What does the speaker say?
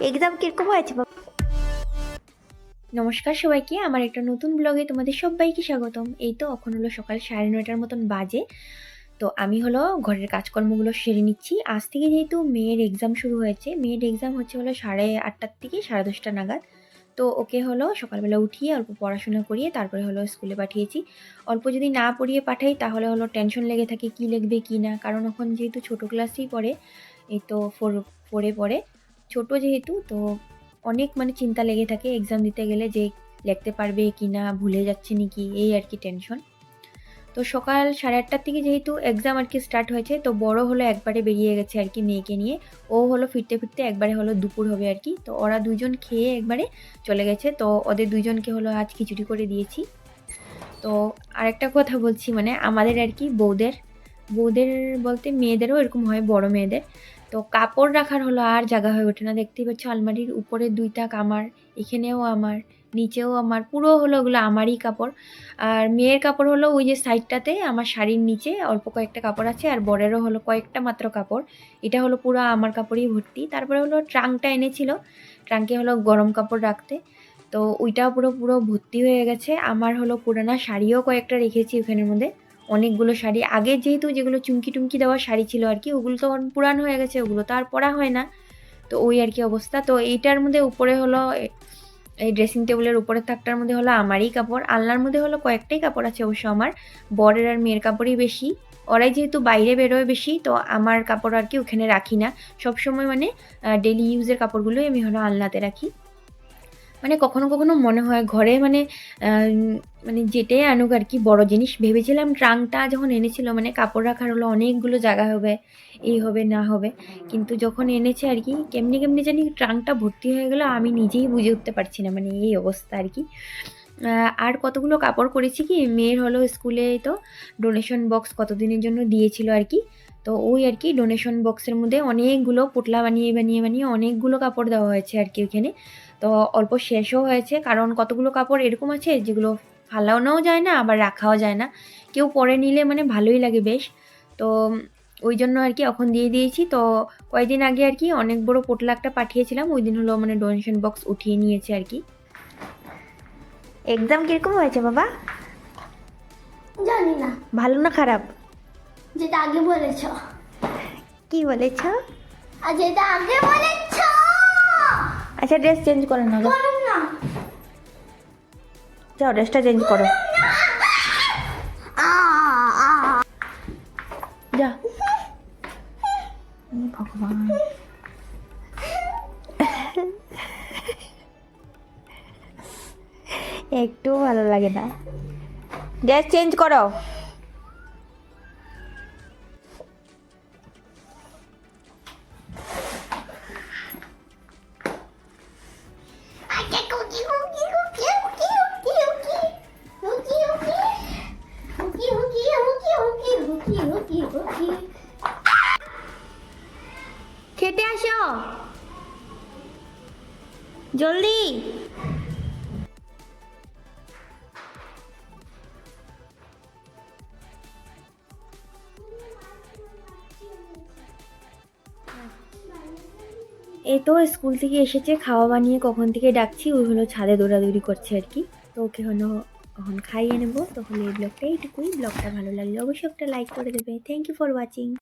Exam কীরকম হয়েছে নমস্কার সবাইকে, আমার একটা নতুন ব্লগে তোমাদের সবাইকে স্বাগতম। এই তো, এখন হলো সকাল সাড়ে নয়টার মতন বাজে। তো আমি হলো ঘরের কাজকর্মগুলো সেরে নিচ্ছি। আজ থেকে যেহেতু মেয়ের এক্সাম শুরু হয়েছে, মেয়ের এক্সাম হচ্ছে হলো সাড়ে আটটার থেকে সাড়ে দশটা নাগাদ। তো ওকে হলো সকালবেলা উঠিয়ে অল্প পড়াশোনা করিয়ে তারপরে হলো স্কুলে পাঠিয়েছি। অল্প যদি না পড়িয়ে পাঠাই, তাহলে হলো টেনশন লেগে থাকে কি লিখবে কি না। কারণ এখন যেহেতু ছোটো ক্লাসেই পড়ে, এই তো ফোর ফোরে পড়ে। ছোট যেহেতু, তো অনেক মানে চিন্তা লেগে থাকে এক্সাম দিতে গেলে যে লিখতে পারবে কি না ভুলে যাচ্ছে নাকি, এই আর কি টেনশন তো সকাল সাড়ে আটটার থেকে যেহেতু এক্সাম আর কি স্টার্ট হয়েছে, তো বড় হলো একবারে বেরিয়ে গেছে আর কি মেয়েকে নিয়ে। ও হলো ফিরতে ফিরতে একবারে হলো দুপুর হবে আর কি। তো ওরা দুজন খেয়ে একবারে চলে গেছে। তো ওদের দুজনকে হলো আজ খিচুড়ি করে দিয়েছি। তো আরেকটা কথা বলছি মানে আমাদের আর কি বৌদের বৌদের বলতে মেয়েদেরও এরকম হয়, বড় মেয়েদের। তো কাপড় রাখার হলো আর জায়গা হয়ে ওঠে না। দেখতেই পাচ্ছ আলমারির উপরে দুই তাক আমার এখানেও আমার, নিচেও আমার, পুরো হলো ওগুলো আমারই কাপড়। আর মেয়ের কাপড় হলো ওই যে সাইডটাতে, আমার শাড়ির নিচে অল্প কয়েকটা কাপড় আছে, আর বরেরও হলো কয়েকটা মাত্র কাপড়। এটা হলো পুরো আমার কাপড়ই ভর্তি। তারপরে হলো ট্রাঙ্কটা এনেছিল, ট্রাঙ্কে হলো গরম কাপড় রাখতে। তো ওইটাও পুরো পুরো ভর্তি হয়ে গেছে। আমার হলো পুরানা শাড়িও কয়েকটা রেখেছি ওখানের মধ্যে। অনেকগুলো শাড়ি। আগে যেহেতু যেগুলো চুমকি টুমকি দেওয়া শাড়ি ছিল আর কি, ওগুলো তো পুরান হয়ে গেছে, ওগুলো তো আর পরা হয় না। তো ওই আর কি অবস্থা। তো এইটার মধ্যে উপরে হলো এই ড্রেসিং টেবিলের উপরের থাকটার মধ্যে হলো আমারই কাপড়। আলনার মধ্যে হলো কয়েকটাই কাপড় আছে অবশ্য আমার। বরের আর মেয়ের কাপড়ই বেশি। ওরাই যেহেতু বাইরে বেরোয় বেশি, তো আমার কাপড় আর কি ওখানে রাখি না। সবসময় মানে ডেলি ইউজের কাপড়গুলোই আমি হলো আলনাতে রাখি। মানে কখনো কখনো মনে হয় ঘরে মানে মানে যেটাই আনুক আর কি, বড় জিনিস। ভেবেছিলাম ট্রাঙ্কটা যখন এনেছিল মানে কাপড় রাখার হলো অনেকগুলো জায়গা হবে, এই হবে, না হবে। কিন্তু যখন এনেছে আর কি, কেমনি কেমনি জানি ট্রাঙ্কটা ভর্তি হয়ে গেলো, আমি নিজেই বুঝে উঠতে পারছি না মানে এই অবস্থা আর কি। আর কতগুলো কাপড় করেছি কি, মেয়ের হলো স্কুলে তো ডোনেশন বক্স কতদিনের জন্য দিয়েছিল আর কি। তো ওই আর কি ডোনেশন বক্সের মধ্যে অনেকগুলো পোটলা বানিয়ে বানিয়ে বানিয়ে অনেকগুলো কাপড় দেওয়া হয়েছে আর কি ওইখানে। তো অল্প শেষও হয়েছে কারণ কতগুলো কাপড় এরকম আছে যেগুলো ফালানোও যায় না আবার রাখাও যায় না। কেউ পরে নিলে মানে ভালোই লাগে বেশ। তো ওই জন্য আর কি এখন দিয়ে দিয়েছি। তো কয়েকদিন আগে আর কি অনেক বড় পোটলা একটা পাঠিয়েছিলাম ওই দিন হলো মানে ডোনেশন বক্স উঠিয়ে নিয়েছে আর কি। এক্সাম কীরকম হয়েছে বাবা? জানি না। ভালো না খারাপ? যেটা আগে বলেছ। কি বলেছ? আর যেটা আগে বলেছ! আচ্ছা ড্রেস চেঞ্জ করে না। বলুন যাও ড্রেসটা চেঞ্জ করো। যা। ভগবান। একটু ভালো লাগে না। ড্রেস চেঞ্জ করো। জলদি। এই তো স্কুল থেকে এসেছে, খাওয়া বানিয়ে কখন থেকে ডাকছি, ওই হলো ছাদে দৌড়াদৌড়ি করছে আর কি। তো ওকে হলো, এখন খাইয়ে নেব তখন এই ব্লগটা এইটুকুই। ব্লগটা ভালো লাগলে অবশ্যই একটা লাইক করে দেবে। Thank you for watching